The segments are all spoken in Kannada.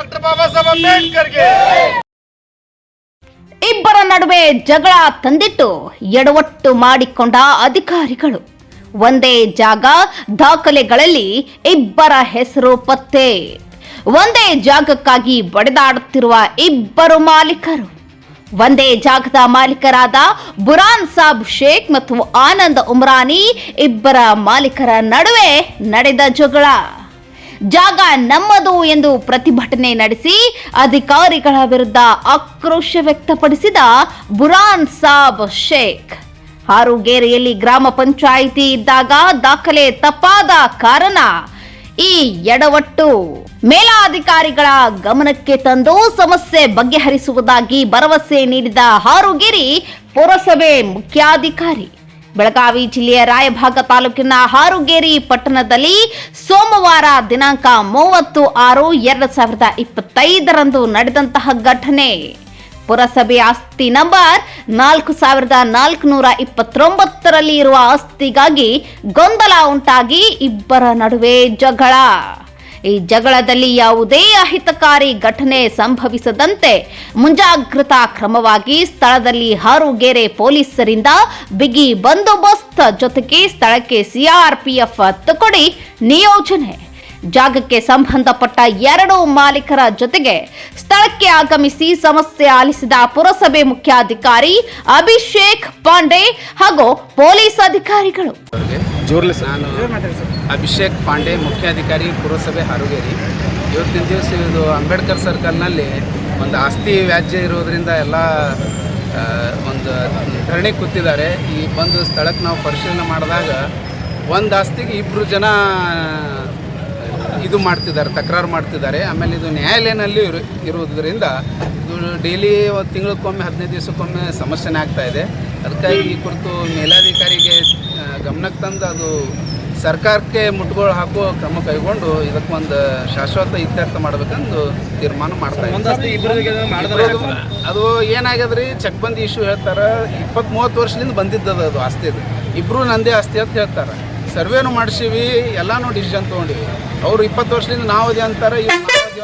ಡಾಕ್ಟರ್ ಬಾಬಾ ಸಾಹೇಬ್ ಅಂಬೇಡ್ಕರ್ಗೆ. ಇಬ್ಬರ ನಡುವೆ ಜಗಳ ತಂದಿಟ್ಟು ಎಡವಟ್ಟು ಮಾಡಿಕೊಂಡ ಅಧಿಕಾರಿಗಳು. ಒಂದೇ ಜಾಗ ದಾಖಲೆಗಳಲ್ಲಿ ಇಬ್ಬರ ಹೆಸರು ಪತ್ತೆ. ಒಂದೇ ಜಾಗಕ್ಕಾಗಿ ಬಡಿದಾಡುತ್ತಿರುವ ಇಬ್ಬರು ಮಾಲೀಕರು. ಒಂದೇ ಜಾಗದ ಮಾಲೀಕರಾದ ಬುರಾನ್ ಸಾಬ್ ಶೇಖ್ ಮತ್ತು ಆನಂದ್ ಉಮ್ರಾನಿ ಇಬ್ಬರ ಮಾಲೀಕರ ನಡುವೆ ನಡೆದ ಜಗಳ. ಜಾಗ ನಮ್ಮದು ಎಂದು ಪ್ರತಿಭಟನೆ ನಡೆಸಿ ಅಧಿಕಾರಿಗಳ ವಿರುದ್ಧ ಆಕ್ರೋಶ ವ್ಯಕ್ತಪಡಿಸಿದ ಬುರಾನ್ ಸಾಬ್ ಶೇಖ್. ಹಾರುಗೇರಿಯಲ್ಲಿ ಗ್ರಾಮ ಪಂಚಾಯಿತಿ ಇದ್ದಾಗ ದಾಖಲೆ ತಪ್ಪಾದ ಕಾರಣ ಈ ಎಡವಟ್ಟು. ಮೇಲಾಧಿಕಾರಿಗಳ ಗಮನಕ್ಕೆ ತಂದು ಸಮಸ್ಯೆ ಬಗೆಹರಿಸುವುದಾಗಿ ಭರವಸೆ ನೀಡಿದ ಹಾರುಗೇರಿ ಪುರಸಭೆ ಮುಖ್ಯಾಧಿಕಾರಿ. ಬೆಳಗಾವಿ ಜಿಲ್ಲೆಯ ರಾಯಭಾಗ ತಾಲೂಕಿನ ಹಾರುಗೇರಿ ಪಟ್ಟಣದಲ್ಲಿ ಸೋಮವಾರ ದಿನಾಂಕ ಮೂವತ್ತು ಆರು ಎರಡು ಸಾವಿರದ ಇಪ್ಪತ್ತೈದರಂದು ನಡೆದಂತಹ ಘಟನೆ. ಪುರಸಭೆ ಆಸ್ತಿ ನಂಬರ್ ನಾಲ್ಕು ಸಾವಿರದ ನಾಲ್ಕುನೂರ ಇಪ್ಪತ್ತೊಂಬತ್ತರಲ್ಲಿ ಇರುವ ಆಸ್ತಿಗಾಗಿ ಗೊಂದಲ ಉಂಟಾಗಿ ಇಬ್ಬರ ನಡುವೆ ಜಗಳ. ಈ ಜಗಳದಲ್ಲಿ ಯಾವುದೇ ಅಹಿತಕಾರಿ ಘಟನೆ ಸಂಭವಿಸದಂತೆ ಮುಂಜಾಗ್ರತಾ ಕ್ರಮವಾಗಿ ಸ್ಥಳದಲ್ಲಿ ಹಾರುಗೇರೆ ಪೊಲೀಸರಿಂದ ಬಿಗಿ ಬಂದೋಬಸ್ತ್ ಜೊತೆಗೆ ಸ್ಥಳಕ್ಕೆ ಸಿಆರ್ಪಿಎಫ್ ತುಕಡಿ ನಿಯೋಜನೆ. ಜಾಗಕ್ಕೆ ಸಂಬಂಧಪಟ್ಟ ಎರಡು ಮಾಲೀಕರ ಜೊತೆಗೆ ಸ್ಥಳಕ್ಕೆ ಆಗಮಿಸಿ ಸಮಸ್ಯೆ ಆಲಿಸಿದ ಪುರಸಭೆ ಮುಖ್ಯಾಧಿಕಾರಿ ಅಭಿಷೇಕ್ ಪಾಂಡೆ ಹಾಗೂ ಪೊಲೀಸ್ ಅಧಿಕಾರಿಗಳು. ಅಭಿಷೇಕ್ ಪಾಂಡೆ, ಮುಖ್ಯಾಧಿಕಾರಿ, ಪುರಸಭೆ ಹಾರುಗೇರಿ. ಇವತ್ತಿನ ದಿವಸ ಇದು ಅಂಬೇಡ್ಕರ್ ಸರ್ಕಲ್ನಲ್ಲಿ ಒಂದು ಆಸ್ತಿ ವ್ಯಾಜ್ಯ ಇರೋದರಿಂದ ಎಲ್ಲ ಒಂದು ಧರಣಿ ಕೂತಿದ್ದಾರೆ. ಈ ಬಂದು ಸ್ಥಳಕ್ಕೆ ನಾವು ಪರಿಶೀಲನೆ ಮಾಡಿದಾಗ ಒಂದು ಆಸ್ತಿಗೆ ಇಬ್ಬರು ಜನ, ಇದು ಮಾಡ್ತಿದ್ದಾರೆ, ತಕರಾರು ಮಾಡ್ತಿದ್ದಾರೆ. ಆಮೇಲೆ ಇದು ನ್ಯಾಯಾಲಯನಲ್ಲಿ ಇರು ಇರುವುದರಿಂದ ಇದು ಡೈಲಿ ಒಂದು ತಿಂಗಳಕ್ಕೊಮ್ಮೆ ಹದಿನೈದು ದಿವಸಕ್ಕೊಮ್ಮೆ ಸಮಸ್ಯೆನೇ ಆಗ್ತಾಯಿದೆ ಅದಕ್ಕಾಗಿ ಈ ಕುರಿತು ಮೇಲಾಧಿಕಾರಿಗೆ ಗಮನಕ್ಕೆ ತಂದು ಅದು ಸರ್ಕಾರಕ್ಕೆ ಮುಟ್ಟುಗೋಳು ಹಾಕುವ ಕ್ರಮ ಕೈಗೊಂಡು ಇದಕ್ಕೆ ಒಂದು ಶಾಶ್ವತ ಇತ್ಯರ್ಥ ಮಾಡ್ಬೇಕಂದು ತೀರ್ಮಾನ ಮಾಡ್ತಾರೆ ಅದು ಏನಾಗ್ಯದ್ರಿ? ಚೆಕ್ ಬಂದಿ ಇಶ್ಯೂ ಹೇಳ್ತಾರೆ. ಇಪ್ಪತ್ತ್ ಮೂವತ್ತು ವರ್ಷದಿಂದ ಬಂದಿದ್ದದ ಅದು ಆಸ್ತಿ ಅದು. ಇಬ್ಬರು ನಂದೇ ಆಸ್ತಿ ಅಂತ ಹೇಳ್ತಾರೆ. ಸರ್ವೇನು ಮಾಡಿಸೀವಿ ಎಲ್ಲಾನು ಡಿಸಿಷನ್ ತೊಗೊಂಡಿವಿ. ಅವ್ರು ಇಪ್ಪತ್ತು ವರ್ಷದಿಂದ ನಾವು ಅದೇ ಅಂತಾರೆ ಇವ್ರು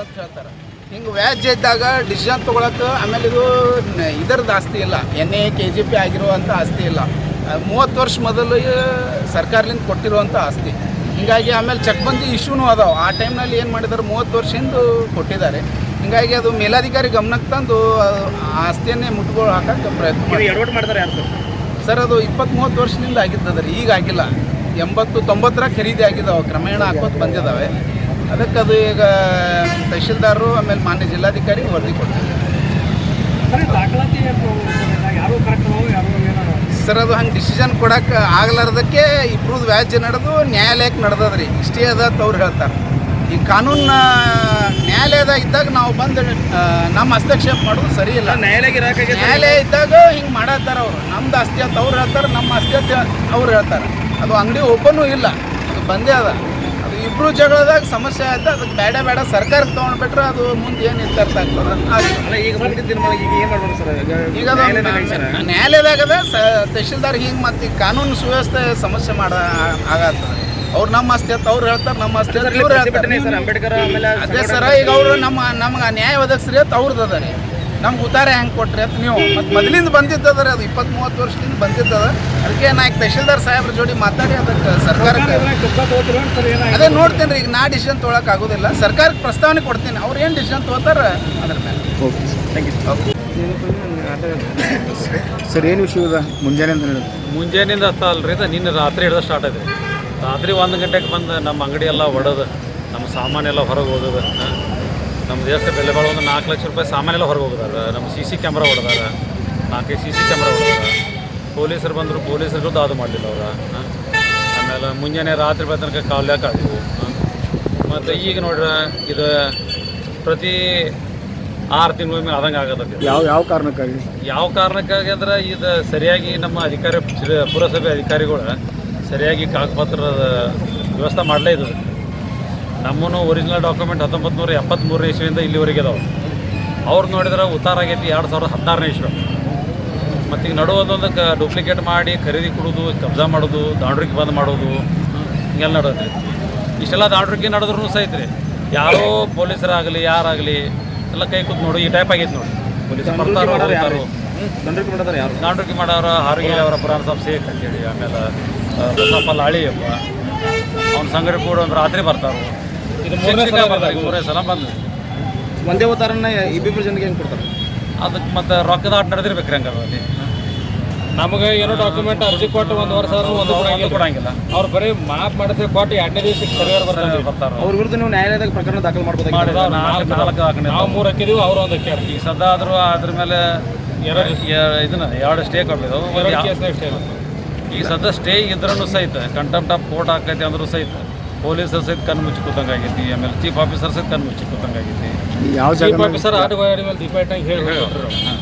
ಅಂತ ಹೇಳ್ತಾರೆ. ಹಿಂಗೆ ವ್ಯಾಜ್ಯ ಇದ್ದಾಗ ಡಿಸಿಷನ್ ತೊಗೊಳಕ್ಕೆ ಆಮೇಲೆ ಇದು ಇದರದ್ದು ಆಸ್ತಿ ಇಲ್ಲ. N A K G P ಆಗಿರುವಂಥ ಆಸ್ತಿ ಇಲ್ಲ. ಮೂವತ್ತು ವರ್ಷ ಮೊದಲು ಸರ್ಕಾರಲಿಂದ ಕೊಟ್ಟಿರುವಂಥ ಆಸ್ತಿ. ಹೀಗಾಗಿ ಆಮೇಲೆ ಚೆಕ್ ಬಂದು ಇಶ್ಯೂನೂ ಅದಾವೆ. ಆ ಟೈಮ್ನಲ್ಲಿ ಏನು ಮಾಡಿದ್ದಾರೆ ಮೂವತ್ತು ವರ್ಷದಿಂದ ಕೊಟ್ಟಿದ್ದಾರೆ. ಹೀಗಾಗಿ ಅದು ಮೇಲಾಧಿಕಾರಿ ಗಮನಕ್ಕೆ ತಂದು ಆಸ್ತಿಯನ್ನೇ ಮುಟ್ಗಳು ಹಾಕಕ್ಕೆ ಪ್ರಯತ್ನ ಮಾಡಿದ್ದಾರೆ ಎಡವಟ್ಟು ಮಾಡ್ತಾರೆ ಯಾರು ಸರ್? ಸರ್ ಅದು ಇಪ್ಪತ್ತು ಮೂವತ್ತು ವರ್ಷದಿಂದ ಆಗಿದ್ದದ ರೀ. ಈಗ ಆಗಿಲ್ಲ. ಎಂಬತ್ತು ತೊಂಬತ್ತರ ಖರೀದಿ ಆಗಿದಾವೆ ಕ್ರಮೇಣ ಹಾಕೋದು ಬಂದಿದ್ದಾವೆ. ಅದಕ್ಕೆ ಅದು ಈಗ ತಹಶೀಲ್ದಾರರು ಆಮೇಲೆ ಮಾನ್ಯ ಜಿಲ್ಲಾಧಿಕಾರಿ ವರದಿ ಕೊಡ್ತಾರೆ. ಸರ್ ಅದು ಹಂಗೆ ಡಿಸಿಷನ್ ಕೊಡಕ್ಕೆ ಆಗ್ಲಾರ್ದಕ್ಕೆ ಇಬ್ರದ್ದು ವ್ಯಾಜ್ಯ ನಡೆದು ನ್ಯಾಯಾಲಯಕ್ಕೆ ನಡೆದದ್ರಿ. ಇಷ್ಟೇ ಅದ ಅಂತ ಅವ್ರು ಹೇಳ್ತಾರೆ. ಈ ಕಾನೂನ ನ್ಯಾಯಾಲಯದ ಇದ್ದಾಗ ನಾವು ಬಂದು ನಮ್ಮ ಹಸ್ತಕ್ಷೇಪ ಮಾಡೋದು ಸರಿ ಇಲ್ಲ. ನ್ಯಾಯಾಲಯಕ್ಕೆ ಇರಾಕಾಗೆ ನ್ಯಾಯಾಲಯ ಇದ್ದಾಗ ಹಿಂಗೆ ಮಾಡತ್ತಾರ ಅವರು. ನಮ್ದು ಅಸ್ತಿ ಅಂತ ಅವ್ರು ಹೇಳ್ತಾರೆ ನಮ್ಮ ಆಸ್ತಿ ಅಂತ ಅವ್ರು ಹೇಳ್ತಾರೆ. ಅದು ಅಂಗಡಿ ಓಪನು ಇಲ್ಲ. ಅದು ಬಂದೇ ಅದು. ಇಬ್ರು ಜಗಳದಾಗ ಸಮಸ್ಯೆ ಆಯ್ತು ಅದಕ್ಕೆ ಬೇಡ ಬೇಡ ಸರ್ಕಾರಕ್ಕೆ ತಗೊಂಡ್ಬಿಟ್ರೆ ಅದು ಮುಂದೆ ಏನು ಇತ್ಯರ್ಥ ಆಗ್ತದೆ. ಅಲ್ಲ ಈಗ ದಿನ ಈಗ ಏನು ಸರ್? ಈಗ ಅದು ನ್ಯಾಯಾಲಯದಾಗ ಅದ ಸ ತಹಶೀಲ್ದಾರ್ ಹಿಂಗೆ ಮತ್ತೆ ಈ ಕಾನೂನು ಸುವ್ಯವಸ್ಥೆ ಸಮಸ್ಯೆ ಮಾಡ ಆಗತ್ತ. ಅವ್ರು ನಮ್ಮ ಆಸ್ತಿ ಅಂತ ಅವ್ರು ಹೇಳ್ತಾರೆ ನಮ್ಮ ಆಸ್ತಿ ಅಂತ ಇವ್ರು ಸರ್ ಹೇಳ್ತಾರೆ. ಅಂಬೇಡ್ಕರ್ ಆಮೇಲೆ ಅದೇ ಸರ ಈಗ ಅವರು ನಮ್ಮ ನಮ್ಗೆ ನ್ಯಾಯ ಒದಗಿಸ್ರಿ ಅಂತ ಅವ್ರದ್ದು ಅದ ರೀ ನಮ್ಗೆ ಉತ್ತಾರ ಹೆಂಗೆ ಕೊಟ್ರಿ ಅಂತ ನೀವು ಮತ್ತು ಮೊದಲಿಂದ ಬಂದಿದ್ದದ ರೀ ಅದು ಇಪ್ಪತ್ತ್ ಮೂವತ್ತು ವರ್ಷದಿಂದ ಬಂದಿದ್ದದ ಅದಕ್ಕೆ ನಾ ಈಗ ತಹಶೀಲ್ದಾರ್ ಸಾಹೇಬ್ರ ಜೋಡಿ ಮಾತಾಡಿ ಅದಕ್ಕೆ ಸರ್ಕಾರಕ್ಕೆ ಸರ್ ಅದೇ ನೋಡ್ತೀನಿ ರೀ ಈಗ ನಾ ಡಿಸಿಷನ್ ತೊಗೊಳಕ್ಕೆ ಆಗೋದಿಲ್ಲ. ಸರ್ಕಾರಕ್ಕೆ ಪ್ರಸ್ತಾವನೆ ಕೊಡ್ತೀನಿ. ಅವ್ರು ಏನು ಡಿಸಿಷನ್ ತೊಗೋತಾರ ಅದ್ರ ಮೇಲೆ. ಥ್ಯಾಂಕ್ ಯು ಓಕೆ ಸರ್ ಏನು ವಿಷಯ ಇದೆ? ಮುಂಜಾನೆ ಅಂತ ಹೇಳಿದ್ರು ಮುಂಜಾನೆಯಿಂದ ಹತ್ತ ಅಲ್ರಿ ಅದು ನಿನ್ನೆ ರಾತ್ರಿ ಹಿಡಿದ ಸ್ಟಾರ್ಟ್ ಆಗಿದೆ. ರಾತ್ರಿ ಒಂದು ಗಂಟೆಗೆ ಬಂದು ನಮ್ಮ ಅಂಗಡಿ ಎಲ್ಲ ಒಡೆದು ನಮ್ಮ ಸಾಮಾನೆಲ್ಲ ಹೊರಗೆ ಹೋಗೋದು ನಮ್ದು ದೇಹಕ್ಕೆ ಬೆಲೆ ಬಾಳು ಒಂದು ನಾಲ್ಕು ಲಕ್ಷ ರೂಪಾಯಿ ಸಾಮಾನೆಲ್ಲ ಹೊರಗೆ ಹೋಗಿದಾರೆ. ನಮ್ಮ ಸಿ ಸಿ ಕ್ಯಾಮ್ರಾ ಹೊಡೆದಾರ. ನಾಲ್ಕೈದು ಸಿ ಸಿ ಕ್ಯಾಮ್ರಾ ಹೊಡೆದಾರ. ಪೊಲೀಸರು ಬಂದರು ಪೊಲೀಸರಿಗೂ ದಾದು ಮಾಡಲಿಲ್ಲ ಅವ್ರ. ಆಮೇಲೆ ಮುಂಜಾನೆ ರಾತ್ರಿ ಬೆಳ ತನಕ ಕಾವ್ಲ್ಯಾಕ ಆದವು? ಮತ್ತು ಈಗ ನೋಡ್ರೆ ಇದು ಪ್ರತಿ ಆರು ತಿಂಗಳ ಮೇಲೆ ಆದಂಗೆ ಆಗತ್ತೆ ಯಾವ ಯಾವ ಕಾರಣಕ್ಕಾಗಿ? ಯಾವ ಕಾರಣಕ್ಕಾಗಿ ಅಂದ್ರೆ ಇದು ಸರಿಯಾಗಿ ನಮ್ಮ ಅಧಿಕಾರಿ ಪುರಸಭೆ ಅಧಿಕಾರಿಗಳು ಸರಿಯಾಗಿ ಕಾಗಪತ್ರದ ವ್ಯವಸ್ಥೆ ಮಾಡಲೇ ಇದ್ದದು ನಮ್ಮನ್ನು ಒರಿಜಿನಲ್ ಡಾಕ್ಯುಮೆಂಟ್ ಹತ್ತೊಂಬತ್ತು ನೂರ ಎಪ್ಪತ್ತ್ಮೂರನೇ ಇಸ್ವಿಯಿಂದ ಇಲ್ಲಿವರೆಗೆ ಇದಾವೆ ಅವ್ರು ನೋಡಿದ್ರೆ ಉತ್ತಾರ ಆಗೈತಿ ಎರಡು ಸಾವಿರದ ಹದಿನಾರನೇ ಇಸ್ವಿ. ಮತ್ತು ಈಗ ನಡುವುದೊಂದು ಕ ಡೂಪ್ಲಿಕೇಟ್ ಮಾಡಿ ಖರೀದಿ ಕೊಡೋದು ಕಬ್ಜಾ ಮಾಡೋದು ದಾಂಡ್ರಿಗೆ ಬಂದ್ ಮಾಡೋದು ಹಿಂಗೆಲ್ಲ ನಡೆದ್ರಿ ಇಷ್ಟೆಲ್ಲ ದಾಂಡ್ರಿಗೆ ನಡೆದ್ರೂ ಸಹಿತ ರೀ. ಯಾರೋ ಪೊಲೀಸರಾಗಲಿ ಯಾರಾಗಲಿ ಎಲ್ಲ ಕೈ ಕೂತ್ ನೋಡು ಈ ಟೈಪ್ ಆಗೈತೆ ನೋಡಿ. ಪೊಲೀಸ್ ಬರ್ತಾರೋ ಮಾಡೋರು ಯಾರು? ನಾಟಕಿ ಮಾಡೋರು ಹಾರಿಗೆ ಅವರ ಪುರಾಣ ಸಾಬ್ ಶೇಖ್ ಅಂತೇಳಿ ಆಮೇಲೆ ಬಸಪ್ಪ ಲಾಳಿಯಪ್ಪ ಅವ್ನ ಸಂಗಡಿ ಕೂಡ ಒಂದು ರಾತ್ರಿ ಬರ್ತಾರೋ. ಇದು ಮೂರನೇ ಸಲ ಬಂದು ಒಂದೇ ಅವತಾರನ ಇಬ್ಬಿಬ್ಬರು ಜನಕ್ಕೆ ಹೆಂಗೆ ಕೊಡ್ತಾರೆ? ಅದಕ್ಕೆ ಮತ್ತೆ ರೊಕ್ಕದ ಆಟ ನಡೆದಿರ್ಬೇಕು ರೀ ಅಲ್ಲಿ. ನಮಗೆ ಏನೋ ಡಾಕ್ಯುಮೆಂಟ್ ಅರ್ಜಿ ಕೊಟ್ಟು ಒಂದು ವರ್ಷ ಆದ್ರೂ ಒಂದು ಒಂದು ಕೊಡಂಗಿಲ್ಲ. ಕೊಡಂಗಿಲ್ಲ ಅವ್ರು ಬರೀ ಮಾಪ್ ಮಾಡಿದ್ರೆ ಕೊಟ್ಟು ಎರಡನೇ ದಿವಸಕ್ಕೆ ಸರ್ವೇರ್ ಬರ್ತಾರೆ. ಬರ್ತಾರೆ. ಅವ್ರ ವಿರುದ್ಧ ನೀವು ನ್ಯಾಯಾಲಯದ ಪ್ರಕರಣ ದಾಖಲು ಮಾಡ್ಬೋದು ಮಾಡಿದ ನಾಲ್ಕು ನಾಲ್ಕು ಹಾಕಣೆ ನಾವು ಮೂರು ಹಾಕಿದೀವಿ ಅವರು ಒಂದು ಹಾಕ್ಯಾರ. ಈಗ ಸದಾ ಆದರೂ ಅದ್ರ ಮೇಲೆ ಎರಡು ಇದನ್ನ ಎರಡು ಸ್ಟೇ ಕೊಟ್ಟಿದ್ದು ಎರಡು ಕೇಸ್ನಾಗ ಇಷ್ಟೇ ಈಗ ಸದ್ಯ ಸ್ಟೇ ಇದ್ರೂ ಸಹಿತ ಕಂಟೆಂಪ್ಟ್ ಆಫ್ ಕೋರ್ಟ್ ಹಾಕೈತಿ ಅಂದ್ರೂ ಸಹಿತ. ಪೊಲೀಸರು ಸಹಿತ ಕಣ್ಣು ಮುಚ್ಚಿ ಕೂತಂಗೆ ಆಗೈತಿ ಆಮೇಲೆ ಚೀಫ್ ಆಫೀಸರ್ ಸಹಿತ ಕಣ್ಣು ಮುಚ್ಚಿ ಕೂತಂಗೆ ಆಗೈತಿ ಯಾವ ಚೀಫ್ ಆಫೀಸರ್ ಆಟ ಗಾಡಿ ಮೇಲೆ ದೀಪ ಇಟ್ಟಂಗೆ ಹೇಳಿ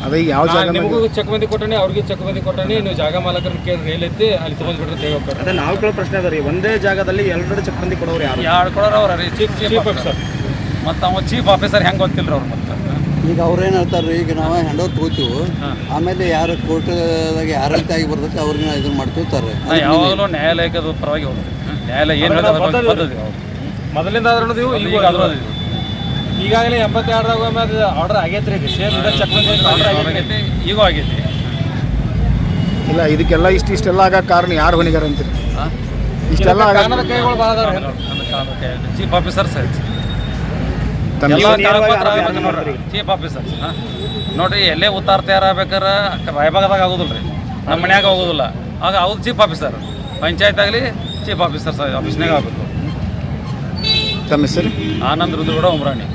ಅದೇ ಯಾವ ಜಾಗ ನಿಮಗೂ ಚೆಕ್ ಬಂದಿ ಕೊಟ್ಟಣಿ ಅವ್ರಿಗೆ ಚೆಕ್ ಬಂದಿ ಕೊಟ್ಟಣಿ ನೀವು ಜಾಗ ಮಾಲಕರನ್ನ ಕೇಳಿ ಎಲ್ಲೈತಿ ಅಲ್ಲಿ ತೊಗೊಂಡ್ ಬಿಡ್ರಿ ಹೋಗ್ತಾರೆ ಅದೇ ನಾವು ಕೇಳೋ ಪ್ರಶ್ನೆ ಅದ ರೀ ಒಂದೇ ಜಾಗದಲ್ಲಿ ಎರಡು ಚಕ್ಬಂದಿ ಕೊಡೋರು ಯಾರು? ಯಾರು ಕೊಡೋರು ಅವ್ರ ರೀ ಚೀಫ್ ಚೀಫ್ ಆಫೀಸರ್ ಮತ್ತು ಅವ ಚೀಫ್ ಆಫೀಸರ್ ಹೆಂಗೆ ಗೊತ್ತಿಲ್ಲ ಅವ್ರು ಮತ್ತೆ? ಈಗ ಅವ್ರೇನು ಹೇಳ್ತಾರೆ ಈಗ ನಾವು ಹ್ಯಾಂಡ್ ಓವರ್ ತಗೋತೀವಿ. ಆಮೇಲೆ ಯಾರು ಕೋರ್ಟ್ದಾಗ ಯಾರ ರೀತಿ ಆಗಿ ಬರ್ತೈತೆ ಅವ್ರಿಗೆ ಇದನ್ನ ಮಾಡ್ತಿರ್ತಾರೆ ಯಾವಾಗಲೂ ನ್ಯಾಯಾಲಯಕ್ಕದು ಪರವಾಗಿ ಹೋಗ್ತೀವಿ ನ್ಯಾಯಾಲಯ ಏನು ಅದ್ರ. ಮೊದಲಿಂದ ಆದ್ರೂ ನೀವು? ಈಗ ಅದ್ರ ಈಗಾಗಲೇ ಎಂಬತ್ತೆರಡರಾಗ ಆರ್ಡರ್ ಆಗೈತ್ರಿ ಈಗ ಸೇಮ್ ಆಗೈತಿ ಈಗೂ ಆಗೈತಿ. ಇಲ್ಲ ಇದಕ್ಕೆಲ್ಲ ಇಷ್ಟು ಇಷ್ಟೆಲ್ಲ ಆಗಕ್ಕೆ ಕಾರಣ ಯಾರು ಹೊಣಿಗಾರ ಅಂತೀರಿ? ಇಷ್ಟೆಲ್ಲ ಕೈಗಳು ಭಾಳ ಅದಾವ ಚೀಫ್ ಆಫೀಸರ್ ಸಹಿತ ತಮ್ಮ ಎಲ್ಲ ನೇರವಾಗಿ ಕಾಗದಪತ್ರ ಆರೋಪ ಆಗ್ಬೇಕು ನೋಡ್ರಿ ಮಾಡ್ತೀರಿ. ಚೀಫ್ ಆಫೀಸರ್ ನೋಡ್ರಿ. ಎಲ್ಲೇ ಉತ್ತಾರ ತಯಾರಾಗ್ಬೇಕಾರೆ ರಾಯಭಾಗದಾಗ ಆಗೋದಿಲ್ಲ ರೀ ನಮ್ಮ ಮನ್ಯಾಗ ಹೋಗೋದಿಲ್ಲ ಆಗ ಅವ್ರು ಚೀಫ್ ಆಫೀಸರ್ ಪಂಚಾಯತ್ ಆಗಲಿ ಚೀಫ್ ಆಫೀಸರ್ ಆಫೀಸ್ನಾಗ ಆಗಬೇಕು. ತಮ್ಮ ಹೆಸರು? ಆನಂದ್ ರುದ್ರಗೌಡ ಉಮ್ರಾಣಿ.